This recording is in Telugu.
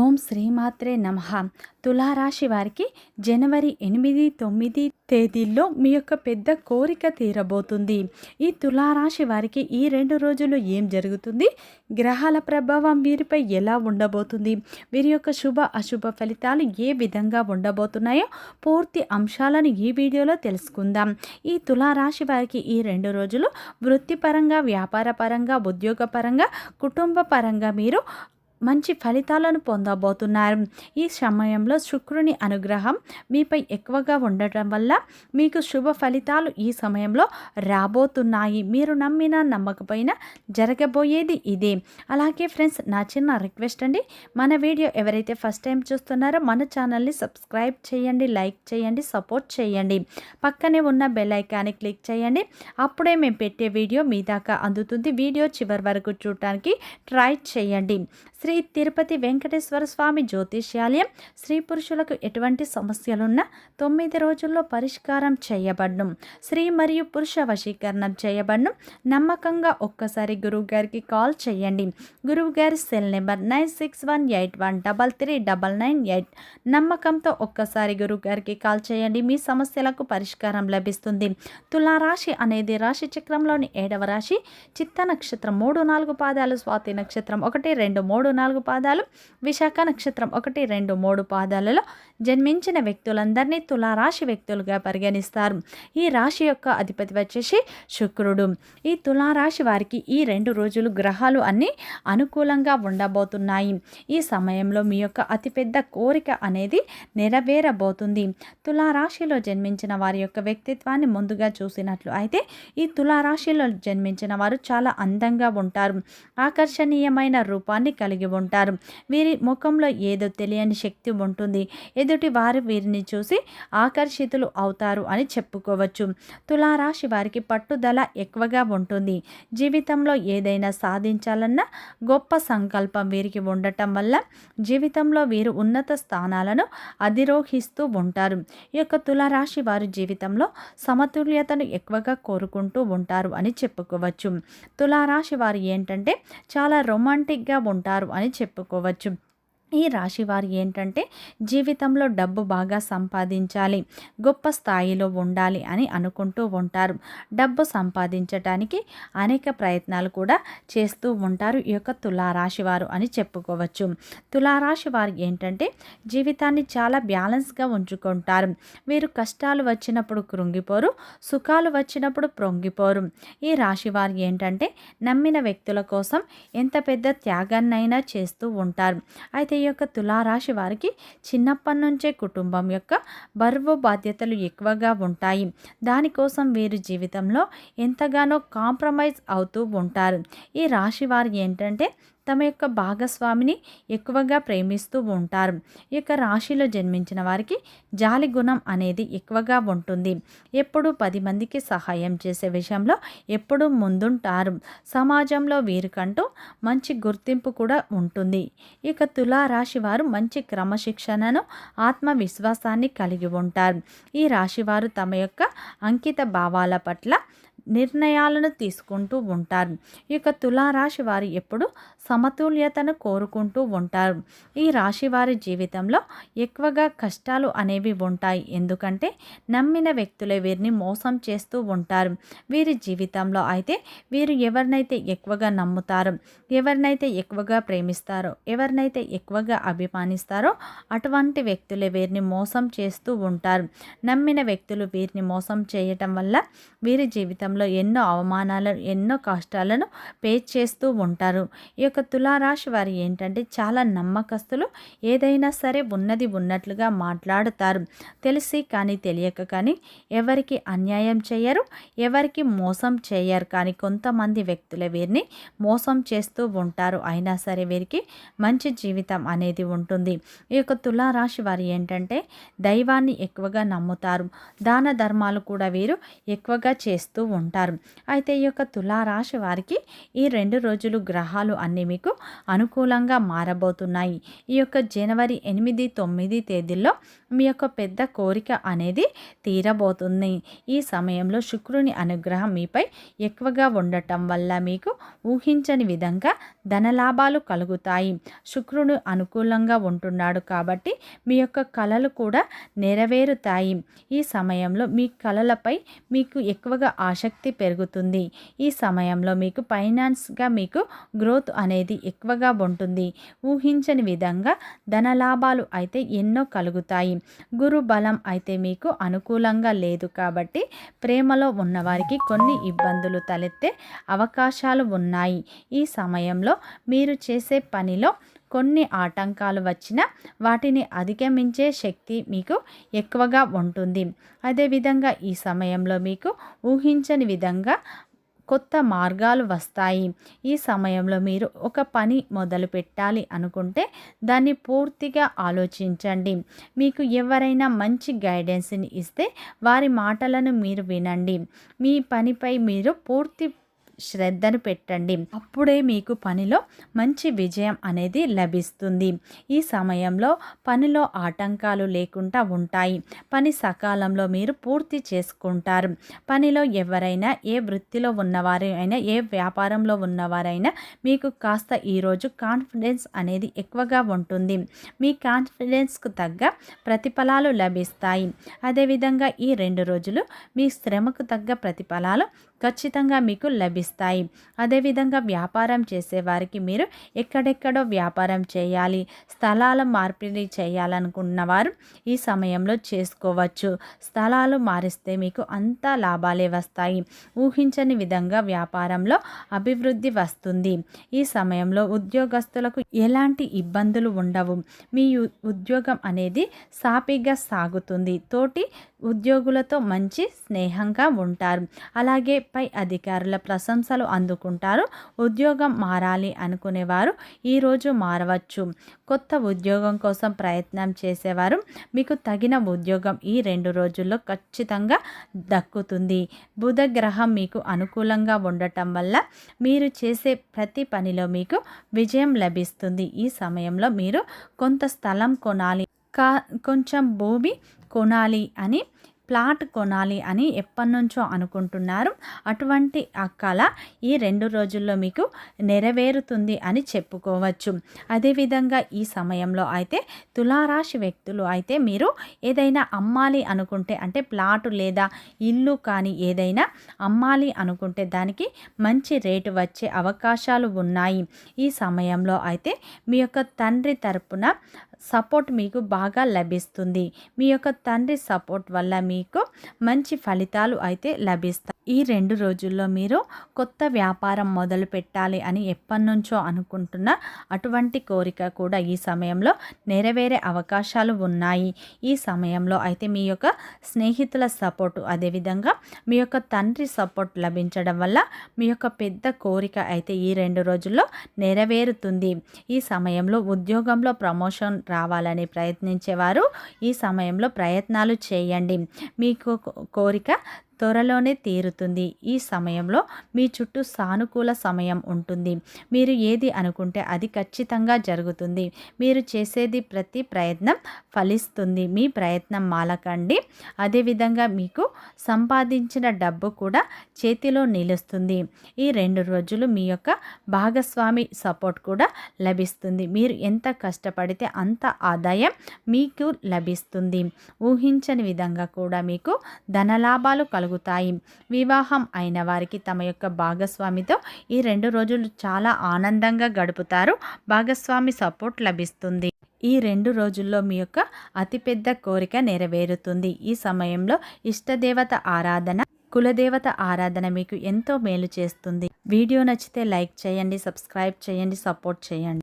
ఓం శ్రీమాత్రే నమ. తులారాశి వారికి జనవరి ఎనిమిది తొమ్మిది తేదీల్లో మీ యొక్క పెద్ద కోరిక తీరబోతుంది. ఈ తులారాశి వారికి ఈ రెండు రోజులు ఏం జరుగుతుంది? గ్రహాల ప్రభావం వీరిపై ఎలా ఉండబోతుంది? వీరి యొక్క శుభ అశుభ ఫలితాలు ఏ విధంగా ఉండబోతున్నాయో పూర్తి అంశాలను ఈ వీడియోలో తెలుసుకుందాం. ఈ తులారాశి వారికి ఈ రెండు రోజులు వృత్తిపరంగా వ్యాపారపరంగా ఉద్యోగపరంగా కుటుంబ పరంగా మీరు మంచి ఫలితాలను పొందబోతున్నారు. ఈ సమయంలో శుక్రుని అనుగ్రహం మీపై ఎక్కువగా ఉండటం వల్ల మీకు శుభ ఫలితాలు ఈ సమయంలో రాబోతున్నాయి. మీరు నమ్మిన నమ్మకపోయినా జరగబోయేది ఇదే. అలాగే ఫ్రెండ్స్ నా చిన్న రిక్వెస్ట్ అండి. మన వీడియో ఎవరైతే ఫస్ట్ టైం చూస్తున్నారో మన ఛానల్ని సబ్స్క్రైబ్ చేయండి లైక్ చేయండి సపోర్ట్ చేయండి. పక్కనే ఉన్న బెల్ ఐకాన్ని క్లిక్ చేయండి. అప్పుడే మేము పెట్టే వీడియో మీ దాకా అందుతుంది. వీడియో చివరి వరకు చూడటానికి ట్రై చేయండి. శ్రీ తిరుపతి వెంకటేశ్వర స్వామి జ్యోతిష్యాలయం స్త్రీ పురుషులకు ఎటువంటి సమస్యలున్నా తొమ్మిది రోజుల్లో పరిష్కారం చేయబడ్డం స్త్రీ మరియు పురుష వశీకరణం చేయబడ్డం నమ్మకంగా ఒక్కసారి గురువు గారికి కాల్ చేయండి. గురువు గారి cell number nine six one eight one double three double nine eight. నమ్మకంతో ఒక్కసారి గురువు గారికి కాల్ చేయండి. మీ సమస్యలకు పరిష్కారం లభిస్తుంది. తులారాశి అనేది రాశి చక్రంలోని ఏడవ రాశి. చిత్త నక్షత్రం మూడు నాలుగు పాదాలు. స్వాతి నక్షత్రం ఒకటి రెండు మూడు నాలుగు పాదాలు విశాఖ నక్షత్రం ఒకటి రెండు మూడు పాదాలలో జన్మించిన వ్యక్తులందరినీ తులారాశి వ్యక్తులుగా పరిగణిస్తారు. ఈ రాశి యొక్క అధిపతి వచ్చేసి శుక్రుడు. ఈ తులారాశి వారికి ఈ రెండు రోజులు గ్రహాలు అన్నీ అనుకూలంగా ఉండబోతున్నాయి. ఈ సమయంలో మీ యొక్క అతిపెద్ద కోరిక అనేది నెరవేరబోతుంది. తులారాశిలో జన్మించిన వారి యొక్క వ్యక్తిత్వాన్ని ముందుగా చూసినట్లు అయితే ఈ తులారాశిలో జన్మించిన వారు చాలా అందంగా ఉంటారు. ఆకర్షణీయమైన రూపాన్ని కలిగి ఉంటారు. వీరి ముఖంలో ఏదో తెలియని శక్తి ఉంటుంది. ఎదుటి వారు వీరిని చూసి ఆకర్షితులు అవుతారు అని చెప్పుకోవచ్చు. తులారాశి వారికి పట్టుదల ఎక్కువగా ఉంటుంది. జీవితంలో ఏదైనా సాధించాలన్న గొప్ప సంకల్పం వీరికి ఉండటం వల్ల జీవితంలో వీరు ఉన్నత స్థానాలను అధిరోహిస్తూ ఉంటారు. ఈ యొక్క తులారాశి వారు జీవితంలో సమతుల్యతను ఎక్కువగా కోరుకుంటూ ఉంటారు అని చెప్పుకోవచ్చు. తులారాశి వారు ఏంటంటే చాలా రొమాంటిక్గా ఉంటారు. అని చెప్పుకోవచ్చు. ఈ రాశి వారు ఏంటంటే జీవితంలో డబ్బు బాగా సంపాదించాలి గొప్ప స్థాయిలో ఉండాలి అని అనుకుంటూ ఉంటారు. డబ్బు సంపాదించటానికి అనేక ప్రయత్నాలు కూడా చేస్తూ ఉంటారు ఈ యొక్క తులారాశి వారు అని చెప్పుకోవచ్చు. తులారాశి వారు ఏంటంటే జీవితాన్ని చాలా బ్యాలెన్స్గా ఉంచుకుంటారు. వీరు కష్టాలు వచ్చినప్పుడు కృంగిపోరు సుఖాలు వచ్చినప్పుడు ప్రొంగిపోరు. ఈ రాశి వారు ఏంటంటే నమ్మిన వ్యక్తుల కోసం ఎంత పెద్ద త్యాగాన్నైనా చేస్తూ ఉంటారు. అయితే యొక్క తులారాశి వారికి చిన్నప్పటి నుంచే కుటుంబం యొక్క బరువు బాధ్యతలు ఎక్కువగా ఉంటాయి. దానికోసం వీరు జీవితంలో ఎంతగానో కాంప్రమైజ్ అవుతూ ఉంటారు. ఈ రాశి వారు ఏంటంటే తమ యొక్క భాగస్వామిని ఎక్కువగా ప్రేమిస్తూ ఉంటారు. ఈ యొక్క రాశిలో జన్మించిన వారికి జాలి గుణం అనేది ఎక్కువగా ఉంటుంది. ఎప్పుడు పది మందికి సహాయం చేసే విషయంలో ఎప్పుడూ ముందుంటారు. సమాజంలో వీరికంటూ మంచి గుర్తింపు కూడా ఉంటుంది. ఇక తులారాశి వారు మంచి క్రమశిక్షణను ఆత్మవిశ్వాసాన్ని కలిగి ఉంటారు. ఈ రాశివారు తమ యొక్క అంకిత భావాల పట్ల నిర్ణయాలను తీసుకుంటూ ఉంటారు. ఇక తులారాశి వారు ఎప్పుడు సమతుల్యతను కోరుకుంటూ ఉంటారు. ఈ రాశి వారి జీవితంలో ఎక్కువగా కష్టాలు అనేవి ఉంటాయి. ఎందుకంటే నమ్మిన వ్యక్తులే వీరిని మోసం చేస్తూ ఉంటారు. వీరి జీవితంలో అయితే వీరు ఎవరినైతే ఎక్కువగా నమ్ముతారో ఎవరినైతే ఎక్కువగా ప్రేమిస్తారో ఎవరినైతే ఎక్కువగా అభిమానిస్తారో అటువంటి వ్యక్తులే వీరిని మోసం చేస్తూ ఉంటారు. నమ్మిన వ్యక్తులు వీరిని మోసం చేయటం వల్ల వీరి జీవితంలో ఎన్నో అవమానాలను ఎన్నో కష్టాలను పే చేస్తూ ఉంటారు. ఈ యొక్క తులారాశి వారు ఏంటంటే చాలా నమ్మకస్తులు. ఏదైనా సరే ఉన్నది ఉన్నట్లుగా మాట్లాడుతారు. తెలిసి కానీ తెలియక కానీ ఎవరికి అన్యాయం చేయరు ఎవరికి మోసం చేయరు. కానీ కొంతమంది వ్యక్తుల వీరిని మోసం చేస్తూ ఉంటారు. అయినా సరే వీరికి మంచి జీవితం అనేది ఉంటుంది. ఈ యొక్క తులారాశి వారు ఏంటంటే దైవాన్ని ఎక్కువగా నమ్ముతారు. దాన ధర్మాలు కూడా వీరు ఎక్కువగా చేస్తూ ఉంటారు ఉంటారు. అయితే ఈ యొక్క తులారాశి వారికి ఈ రెండు రోజులు గ్రహాలు అన్నీ మీకు అనుకూలంగా మారబోతున్నాయి. ఈ యొక్క జనవరి ఎనిమిది తొమ్మిది తేదీల్లో మీ యొక్క పెద్ద కోరిక అనేది తీరబోతుంది. ఈ సమయంలో శుక్రుని అనుగ్రహం మీపై ఎక్కువగా ఉండటం వల్ల మీకు ఊహించని విధంగా ధనలాభాలు కలుగుతాయి. శుక్రుడు అనుకూలంగా ఉంటున్నాడు కాబట్టి మీ యొక్క కళలు కూడా నెరవేరుతాయి. ఈ సమయంలో మీ కళలపై మీకు ఎక్కువగా ఆసక్తి శక్తి పెరుగుతుంది. ఈ సమయంలో మీకు ఫైనాన్స్గా మీకు గ్రోత్ అనేది ఎక్కువగా ఉంటుంది. ఊహించని విధంగా ధనలాభాలు అయితే ఎన్నో కలుగుతాయి. గురు బలం అయితే మీకు అనుకూలంగా లేదు కాబట్టి ప్రేమలో ఉన్నవారికి కొన్ని ఇబ్బందులు తలెత్తే అవకాశాలు ఉన్నాయి. ఈ సమయంలో మీరు చేసే పనిలో కొన్ని ఆటంకాలు వచ్చినా వాటిని అధిగమించే శక్తి మీకు ఎక్కువగా ఉంటుంది. అదేవిధంగా ఈ సమయంలో మీకు ఊహించని విధంగా కొత్త మార్గాలు వస్తాయి. ఈ సమయంలో మీరు ఒక పని మొదలు పెట్టాలి అనుకుంటే దాన్ని పూర్తిగా ఆలోచించండి. మీకు ఎవరైనా మంచి గైడెన్స్ని ఇస్తే వారి మాటలను మీరు వినండి. మీ పనిపై మీరు పూర్తి శ్రద్ధను పెట్టండి. అప్పుడే మీకు పనిలో మంచి విజయం అనేది లభిస్తుంది. ఈ సమయంలో పనిలో ఆటంకాలు లేకుండా ఉంటాయి. పని సకాలంలో మీరు పూర్తి చేసుకుంటారు. పనిలో ఎవరైనా ఏ వృత్తిలో ఉన్నవారు అయినా ఏ వ్యాపారంలో ఉన్నవారైనా మీకు కాస్త ఈరోజు కాన్ఫిడెన్స్ అనేది ఎక్కువగా ఉంటుంది. మీ కాన్ఫిడెన్స్కు తగ్గ ప్రతిఫలాలు లభిస్తాయి. అదేవిధంగా ఈ రెండు రోజులు మీ శ్రమకు తగ్గ ప్రతిఫలాలు ఖచ్చితంగా మీకు లభిస్తాయి. అదేవిధంగా వ్యాపారం చేసేవారికి మీరు ఎక్కడెక్కడో వ్యాపారం చేయాలి స్థలాల మార్పిడి చేయాలనుకున్న వారు ఈ సమయంలో చేసుకోవచ్చు. స్థలాలు మారిస్తే మీకు అంతా లాభాలే వస్తాయి. ఊహించని విధంగా వ్యాపారంలో అభివృద్ధి వస్తుంది. ఈ సమయంలో ఉద్యోగస్తులకు ఎలాంటి ఇబ్బందులు ఉండవు. మీ ఉద్యోగం అనేది సాపిగా సాగుతుంది. తోటి ఉద్యోగులతో మంచి స్నేహంగా ఉంటారు. అలాగే పై అధికారుల ప్రశంసలు అందుకుంటారు. ఉద్యోగం మారాలి అనుకునేవారు ఈరోజు మారవచ్చు. కొత్త ఉద్యోగం కోసం ప్రయత్నం చేసేవారు. మీకు తగిన ఉద్యోగం ఈ రెండు రోజుల్లో ఖచ్చితంగా దక్కుతుంది. బుధ గ్రహం మీకు అనుకూలంగా ఉండటం వల్ల మీరు చేసే ప్రతి పనిలో మీకు విజయం లభిస్తుంది. ఈ సమయంలో మీరు కొంత స్థలం కొనాలి కా కొంచెం భూమి కొనాలి అని ప్లాట్ కొనాలి అని ఎప్పటి నుంచో అనుకుంటున్నారు. అటువంటి ఆ కళ ఈ రెండు రోజుల్లో మీకు నెరవేరుతుంది అని చెప్పుకోవచ్చు. అదేవిధంగా ఈ సమయంలో అయితే తులారాశి వ్యక్తులు అయితే మీరు ఏదైనా అమ్మాలి అనుకుంటే అంటే ప్లాటు లేదా ఇల్లు కానీ ఏదైనా అమ్మాలి అనుకుంటే దానికి మంచి రేటు వచ్చే అవకాశాలు ఉన్నాయి. ఈ సమయంలో అయితే మీ యొక్క తండ్రి తరపున సపోర్ట్ మీకు బాగా లభిస్తుంది. మీ యొక్క తండ్రి సపోర్ట్ వల్ల మీకు మంచి ఫలితాలు అయితే లభిస్తాయి. ఈ రెండు రోజుల్లో మీరు కొత్త వ్యాపారం మొదలు పెట్టాలి అని ఎప్పటి నుంచో అనుకుంటున్న అటువంటి కోరిక కూడా ఈ సమయంలో నెరవేరే అవకాశాలు ఉన్నాయి. ఈ సమయంలో అయితే మీ యొక్క స్నేహితుల సపోర్టు అదేవిధంగా మీ యొక్క తండ్రి సపోర్ట్ లభించడం వల్ల మీ యొక్క పెద్ద కోరిక అయితే ఈ రెండు రోజుల్లో నెరవేరుతుంది. ఈ సమయంలో ఉద్యోగంలో ప్రమోషన్ రావాలని ప్రయత్నించేవారు ఈ సమయంలో ప్రయత్నాలు చేయండి. మీకు కోరిక త్వరలోనే తీరుతుంది. ఈ సమయంలో మీ చుట్టూ సానుకూల సమయం ఉంటుంది. మీరు ఏది అనుకుంటే అది ఖచ్చితంగా జరుగుతుంది. మీరు చేసేది ప్రతి ప్రయత్నం ఫలిస్తుంది. మీ ప్రయత్నం మాలకండి. అదేవిధంగా మీకు సంపాదించిన డబ్బు కూడా చేతిలో నిలుస్తుంది. ఈ రెండు రోజులు మీ యొక్క భాగస్వామి సపోర్ట్ కూడా లభిస్తుంది. మీరు ఎంత కష్టపడితే అంత ఆదాయం మీకు లభిస్తుంది. ఊహించని విధంగా కూడా మీకు ధనలాభాలు కలుగు కలుగుతాయి. వివాహం అయిన వారికి తమ యొక్క భాగస్వామితో ఈ రెండు రోజులు చాలా ఆనందంగా గడుపుతారు. భాగస్వామి సపోర్ట్ లభిస్తుంది. ఈ రెండు రోజుల్లో మీ యొక్క అతిపెద్ద కోరిక నెరవేరుతుంది. ఈ సమయంలో ఇష్టదేవత ఆరాధన కులదేవత ఆరాధన మీకు ఎంతో మేలు చేస్తుంది. వీడియో నచ్చితే లైక్ చేయండి సబ్స్క్రైబ్ చేయండి సపోర్ట్ చేయండి.